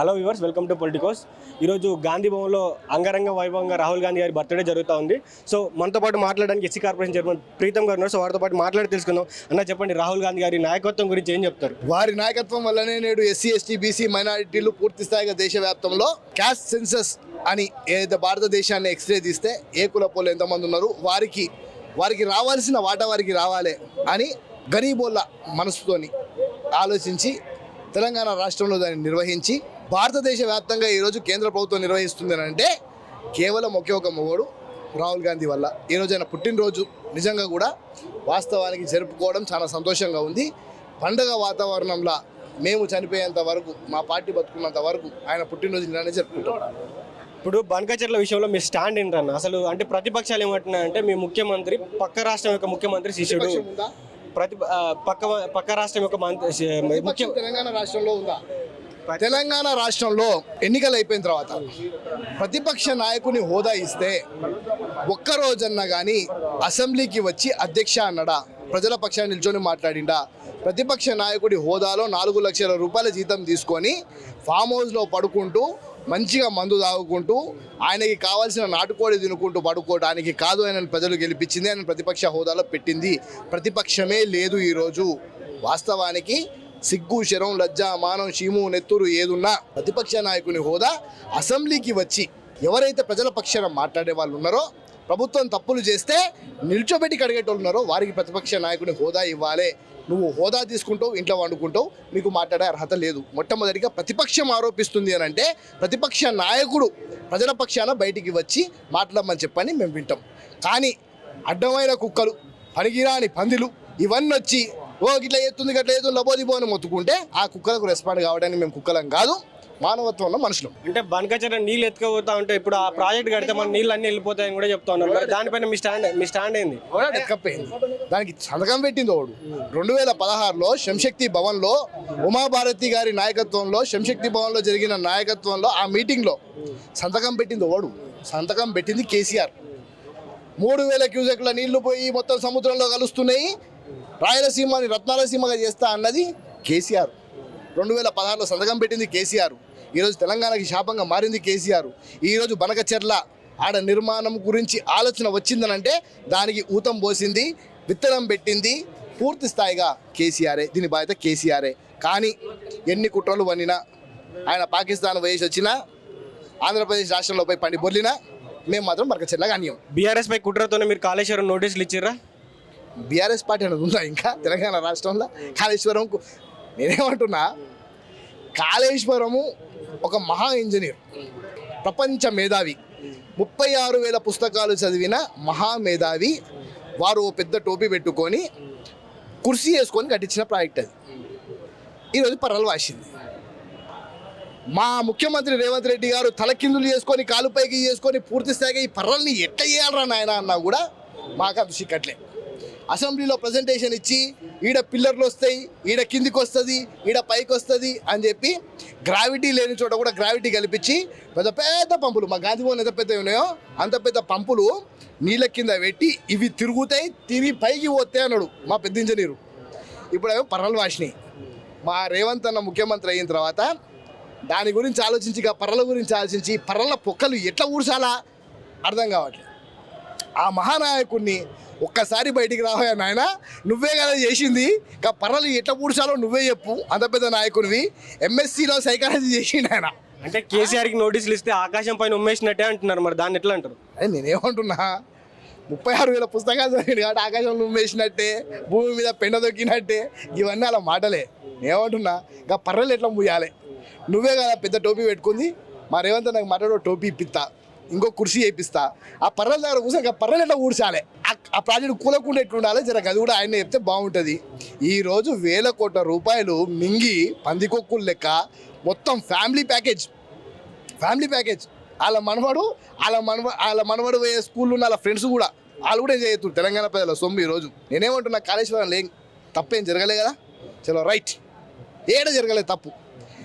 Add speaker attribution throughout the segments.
Speaker 1: Hello viewers welcome to Politicos ఈరోజు గాంధీ భవన్లో అంగరంగ వైభవంగా రాహుల్ గాంధీ గారి బర్త్డే జరుగుతూ ఉంది. సో మనతో పాటు మాట్లాడడానికి ఎస్సీ కార్పొరేషన్ చైర్మన్ ప్రీతం గారు ఉన్నారు. సో వారితో పాటు మాట్లాడి తెలుసుకుందాం. అన్న చెప్పండి రాహుల్ గాంధీ గారి నాయకత్వం గురించి ఏం చెప్తారు?
Speaker 2: వారి నాయకత్వం వల్లనే నేడు ఎస్సీ ఎస్టీ బీసీ మైనారిటీలు పూర్తి స్థాయిగా దేశవ్యాప్తంలో క్యాస్ట్ సెన్సస్ అని ఏదైతే భారతదేశాన్ని ఎక్స్రే తీస్తే ఏ కులపోలు ఎంతమంది ఉన్నారు వారికి వారికి రావాల్సిన వాటా వారికి రావాలి అని గరీబోళ్ళ మనసుతోని ఆలోచించి తెలంగాణ రాష్ట్రంలో దాన్ని నిర్వహించి భారతదేశ వ్యాప్తంగా ఈరోజు కేంద్ర ప్రభుత్వం నిర్వహిస్తుంది అని అంటే కేవలం ఒకే ఒక మొగోడు రాహుల్ గాంధీ వల్ల. ఈరోజు ఆయన పుట్టినరోజు నిజంగా కూడా వాస్తవానికి జరుపుకోవడం చాలా సంతోషంగా ఉంది. పండగ వాతావరణంలో మేము చనిపోయేంత వరకు మా పార్టీ బతుకున్నంత వరకు ఆయన పుట్టినరోజు ఇలానే జరుపుకుంటాం.
Speaker 1: ఇప్పుడు బంకచర్ల విషయంలో మీ స్టాండ్ ఏంటన్న? అసలు అంటే ప్రతిపక్షాలు ఏమంటున్నాయంటే మీ ముఖ్యమంత్రి పక్క రాష్ట్రం యొక్క ముఖ్యమంత్రి శిష్యుడు? ప్రతి పక్క పక్క రాష్ట్రం యొక్క మంత్రి
Speaker 2: తెలంగాణ రాష్ట్రంలో ఉందా? తెలంగాణ రాష్ట్రంలో ఎన్నికలు అయిపోయిన తర్వాత ప్రతిపక్ష నాయకుని హోదా ఇస్తే ఒక్క రోజన్నా కానీ అసెంబ్లీకి వచ్చి అధ్యక్ష అన్నడా ప్రజల పక్షాన్ని నిల్చొని మాట్లాడిండా. ప్రతిపక్ష నాయకుడి హోదాలో నాలుగు లక్షల రూపాయల జీతం తీసుకొని ఫామ్ హౌస్లో పడుకుంటూ మంచిగా మందు తాగుకుంటూ ఆయనకి కావాల్సిన నాటుకోడి తినుకుంటూ పడుకోవడానికి కాదు ఆయన ప్రజలు గెలిపించింది ఆయన ప్రతిపక్ష హోదాలో పెట్టింది. ప్రతిపక్షమే లేదు ఈరోజు. వాస్తవానికి సిగ్గు శరం లజ్జ మానం చీము నెత్తురు ఏదున్నా ప్రతిపక్ష నాయకుని హోదా అసెంబ్లీకి వచ్చి ఎవరైతే ప్రజల పక్షాన మాట్లాడే వాళ్ళు ఉన్నారో ప్రభుత్వం తప్పులు చేస్తే నిల్చోబెట్టి కడిగేటోళ్ళు ఉన్నారో వారికి ప్రతిపక్ష నాయకుని హోదా ఇవ్వాలి. నువ్వు హోదా తీసుకుంటావు ఇంట్లో వండుకుంటావు నీకు మాట్లాడే అర్హత లేదు. మొట్టమొదటిగా ప్రతిపక్షం ఆరోపిస్తుంది అని అంటే ప్రతిపక్ష నాయకుడు ప్రజల పక్షాన బయటికి వచ్చి మాట్లాడమని చెప్పని మేము వింటాం. కానీ అడ్డమైన కుక్కలు పనికిరాని పందిలు ఇవన్నీ వచ్చి ఓ గిట్లా ఎత్తుంది గట్లా ఎత్తుంది లబోదిబో అని మొత్తుకుంటే ఆ కుక్కలకు రెస్పాండ్ కావడానికి మేము కుక్కలం కాదు. మానవత్వంలో మనుషులం.
Speaker 1: అంటే బంకచర్ల నీళ్ళు ఎత్తుకపోతా ఉంటే ఇప్పుడు ఆ ప్రాజెక్ట్ కడితే మన నీళ్ళు అన్ని వెళ్ళిపోతాయని కూడా చెప్తా ఉన్నారు. దానిపైన మీ స్టాండ్ మీ స్టాండ్ ఏంది?
Speaker 2: ఎత్తుకపోయింది. దానికి సంతకం పెట్టింది వాడు. రెండు వేల పదహారులో శంశక్తి భవన్లో ఉమాభారతి గారి నాయకత్వంలో శంశక్తి భవన్లో జరిగిన నాయకత్వంలో ఆ మీటింగ్లో సంతకం పెట్టింది వాడు. సంతకం పెట్టింది కేసీఆర్. మూడు వేల క్యూసెక్ల నీళ్ళు పోయి మొత్తం సముద్రంలో కలుస్తున్నాయి. రాయలసీమని రత్నాలసీమగా చేస్తా అన్నది కేసీఆర్. రెండు వేల పదహారులో సంతకం పెట్టింది కేసీఆర్. ఈరోజు తెలంగాణకి శాపంగా మారింది కేసీఆర్. ఈరోజు బనకచెర్ల ఆడ నిర్మాణం గురించి ఆలోచన వచ్చిందనంటే దానికి ఊతం పోసింది విత్తనం పెట్టింది పూర్తి స్థాయిగా కేసీఆరే దీని బాధ్యత కేసీఆరే. కానీ ఎన్ని కుట్రలు వండినా ఆయన పాకిస్తాన్ వయసు వచ్చినా ఆంధ్రప్రదేశ్ రాష్ట్రంలో పోయి పండి బొర్లినా మేము మాత్రం బనకచెర్ల అన్యం
Speaker 1: బీఆర్ఎస్ పై కుట్రతోనే మీరు కాళేశ్వరం నోటీసులు ఇచ్చారా
Speaker 2: బీఆర్ఎస్ పార్టీ అనేది ఉందా ఇంకా? తెలంగాణ రాష్ట్రంలో? కాళేశ్వరంకు నేనేమంటున్నా కాళేశ్వరము ఒక మహా ఇంజనీర్ ప్రపంచ మేధావి. ముప్పై ఆరు వేల పుస్తకాలు చదివిన మహా మేధావి. వారు ఓ పెద్ద టోపీ పెట్టుకొని కుర్సీ వేసుకొని కట్టించిన ప్రాజెక్ట్ అది. ఈరోజు పర్రలు వాసింది. మా ముఖ్యమంత్రి రేవంత్ రెడ్డి గారు తలకిందులు చేసుకొని కాలు పైకి చేసుకొని పూర్తి స్థాయిగా ఈ పర్రల్ని ఎట్లా చేయాలరా నాయన అన్నా కూడా మాకు అది చిక్కట్లే అసెంబ్లీలో ప్రజెంటేషన్ ఇచ్చి ఈడ పిల్లర్లు వస్తాయి ఈడ కిందికి వస్తుంది ఈడ పైకి వస్తుంది అని చెప్పి గ్రావిటీ లేని చోట కూడా గ్రావిటీ కల్పించి పెద్ద పెద్ద పంపులు మా గాంధీ భవన్ ఎంత పెద్ద ఉన్నాయో అంత పెద్ద పంపులు నీళ్ళ కింద పెట్టి ఇవి తిరుగుతాయి తిరిగి పైకి పోతాయి అన్నాడు మా పెద్ద ఇంజనీరు ఇప్పుడు అవి పర్రలు వాషిని మా రేవంత్ అన్న ముఖ్యమంత్రి అయిన తర్వాత దాని గురించి ఆలోచించి ఇక పర్రల గురించి ఆలోచించి పర్రల పొక్కలు ఎట్లా ఊడ్చాలా అర్థం కావట్లేదు. ఆ మహానాయకుడిని ఒక్కసారి బయటికి రావా నాయన. నువ్వే కదా చేసింది. ఇక పర్రలు ఎట్లా పూడ్చాలో నువ్వే చెప్పు. అంత పెద్ద నాయకుడివి ఎంఎస్సిలో సైకాలజీ చేసిండు ఆయన
Speaker 1: అంటే కేసీఆర్కి నోటీసులు ఇస్తే ఆకాశం పైన ఉమ్మేసినట్టే అంటున్నారు మరి. దాన్ని ఎట్లా అంటారు?
Speaker 2: అదే నేనేమంటున్నా? ముప్పై ఆరు వేల పుస్తకాలు చదివిండు కాబట్టి ఆకాశంలో వేసినట్టే భూమి మీద పెండ దొక్కినట్టే ఇవన్నీ అలా మాటలే. నేనేమంటున్నా? ఇంకా పర్రలు ఎట్లా ముయ్యాలి నువ్వే కదా పెద్ద టోపీ పెట్టుకుంది. మా రేవంత్ నాకు మాట్లాడో టోపీ ఇప్పిస్తా ఇంకో కుర్చీ వేయిస్తా ఆ పర్రల దగ్గర కూర్చొని ఆ పర్రలు ఎట్లా ఊడ్చాలి? ఆ- ప్రాజెక్టు ప్రాజెక్ట్ కూలకుండా ఎట్లుండాలి? జరగ అది కూడా ఆయన చెప్తే బాగుంటుంది. ఈరోజు వేల కోట్ల రూపాయలు మింగి పందికొక్కులు లెక్క మొత్తం ఫ్యామిలీ ప్యాకేజ్. Family package. వాళ్ళ మనవడు వాళ్ళ మనవ వాళ్ళ మనవడు పోయే స్కూల్లో ఉన్న వాళ్ళ ఫ్రెండ్స్ కూడా వాళ్ళు కూడా చేయొద్దు తెలంగాణ ప్రజల సొమ్ము ఈరోజు నేనేమంటున్నా కాళేశ్వరం లేం. తప్పేం జరగలే కదా? చలో రైట్. ఏడ జరగలేదు తప్పు?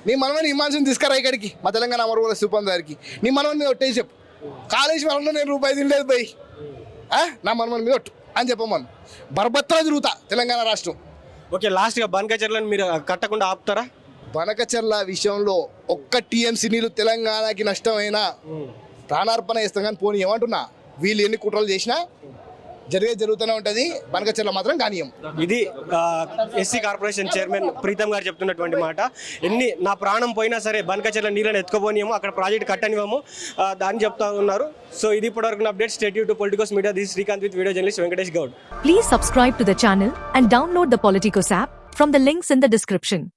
Speaker 2: నీ మనవని హిమాంశుని తీసుకురా ఇక్కడికి మా తెలంగాణ అమరవల సిబ్బంది గారికి. నీ మనవని మీద ఒట్టేసి చెప్పు. కాళేశ్వరంలో నేను రూపాయి తినలేదు పోయి? నా మనవని మీద ఒట్టు. అని చెప్పమను బర్బత్తా తిరుగుతా తెలంగాణ రాష్ట్రం.
Speaker 1: ఓకే లాస్ట్గా బంకచర్లను మీరు కట్టకుండా ఆపుతారా?
Speaker 2: బనకచర్ల విషయంలో ఒక్క టీఎంసీ నీళ్ళు తెలంగాణకి నష్టమైనా ప్రాణార్పణ చేస్తాం కానీ పోనీ ఏమంటున్నా వీళ్ళు ఎన్ని కుట్రలు చేసినా జరిగే జరుగుతూనే ఉంటుంది. బనకచర్ల మాత్రం కానీయం
Speaker 1: ఇది ఎస్సీ కార్పొరేషన్ చైర్మన్ ప్రీతం గారు చెప్తున్నటువంటి మాట. ఎన్ని నా ప్రాణం పోయినా సరే బనకచెర్ల నీళ్ళని ఎత్తుకోపోనియము అక్కడ ప్రాజెక్ట్ కట్టనివ్వము దాన్ని చెప్తా ఉన్నారు. సో ఇది ఇప్పటివరకు update state to Politicos media this Srikanth with video journalist Venkatesh Goud
Speaker 3: Please subscribe to the channel and download the Politicos app from the links in the description.